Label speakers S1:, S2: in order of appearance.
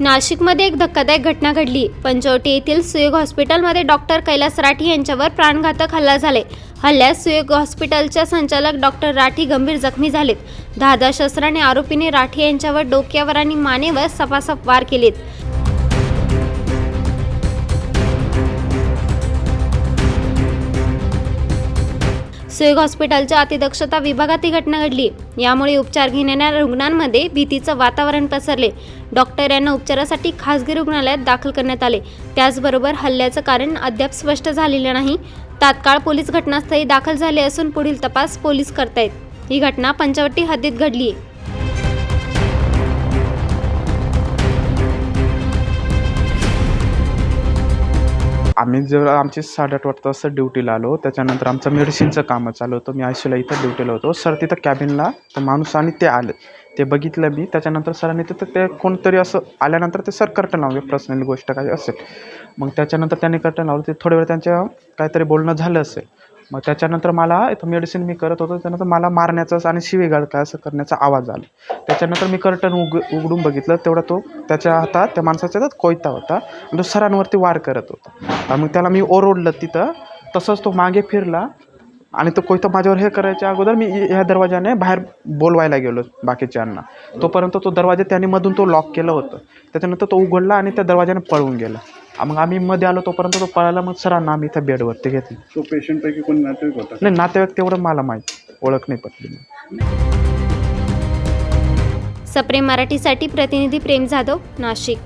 S1: नाशिकमध्ये एक धक्कादायक घटना घडली. पंचवटी येथील सुयोग हॉस्पिटलमध्ये डॉक्टर कैलास राठी यांच्यावर प्राणघातक हल्ला झाले. हल्ल्यात सुयोग हॉस्पिटलच्या संचालक डॉक्टर राठी गंभीर जखमी झालेत. धादा शस्त्राने आरोपीने राठी यांच्यावर डोक्यावर आणि मानेवर सपासप वार केलेत. सुयोग हॉस्पिटलच्या अतिदक्षता विभागात ही घटना घडली. यामुळे उपचार घेणाऱ्या रुग्णांमध्ये भीतीचं वातावरण पसरले. डॉक्टर यांना उपचारासाठी खासगी रुग्णालयात दाखल करण्यात आले. त्याचबरोबर हल्ल्याचं कारण अद्याप स्पष्ट झालेलं नाही. तात्काळ पोलीस घटनास्थळी दाखल झाले असून पुढील तपास पोलीस करतायत. ही घटना पंचवटी हद्दीत घडली
S2: आम्ही जेव्हा आमची साडेआठ वाजता असं ड्युटीला आलो त्याच्यानंतर आमचं मेडिसिनचं कामं चालू होतं. मी आयसीला इथं ड्युटीला होतो. सर तिथं कॅबिनला तो माणूस आणि ते आले. ते बघितलं मी. त्याच्यानंतर सरांनी तिथं ते कोणतरी असं आल्यानंतर ते सर कर्टन लावले पर्सनली गोष्ट काय असेल. मग त्याच्यानंतर त्यांनी कर्टन लावलं. ते थोड्या वेळ त्यांच्या काहीतरी बोलणं झालं असेल. मग त्याच्यानंतर मला इथं मेडिसिन मी करत होतो. त्यानंतर मला मारण्याचा आणि शिवेगाळ काय असं करण्याचा आवाज आला. त्याच्यानंतर मी कर्टन उग उघडून बघितलं. तेवढा तो त्याच्या हातात त्या माणसाच्या हातात कोयता होता. आणि तो सरांवरती वार करत होता. मग त्याला मी ओरडलं तिथं. तसंच तो मागे फिरला. आणि तो कोयता माझ्यावर हे करायच्या अगोदर मी ह्या दरवाजाने बाहेर बोलवायला गेलो बाकीच्यांना. तोपर्यंत तो दरवाजा त्याने मधून तो लॉक केलं होतं. त्याच्यानंतर तो उघडला आणि त्या दरवाजाने पळून गेला. मग आम्ही मध्ये आलो तोपर्यंत तो पळाला मग सरांना आम्ही इथं बेडवरती घेतलं.
S3: तो पेशंटपैकी कोणी नातेवाईक होता
S2: नाही नातेवाईक तेवढं मला माहीत. ओळख नाही पटली
S1: सप्रेम मराठीसाठी प्रतिनिधी प्रेम जाधव नाशिक.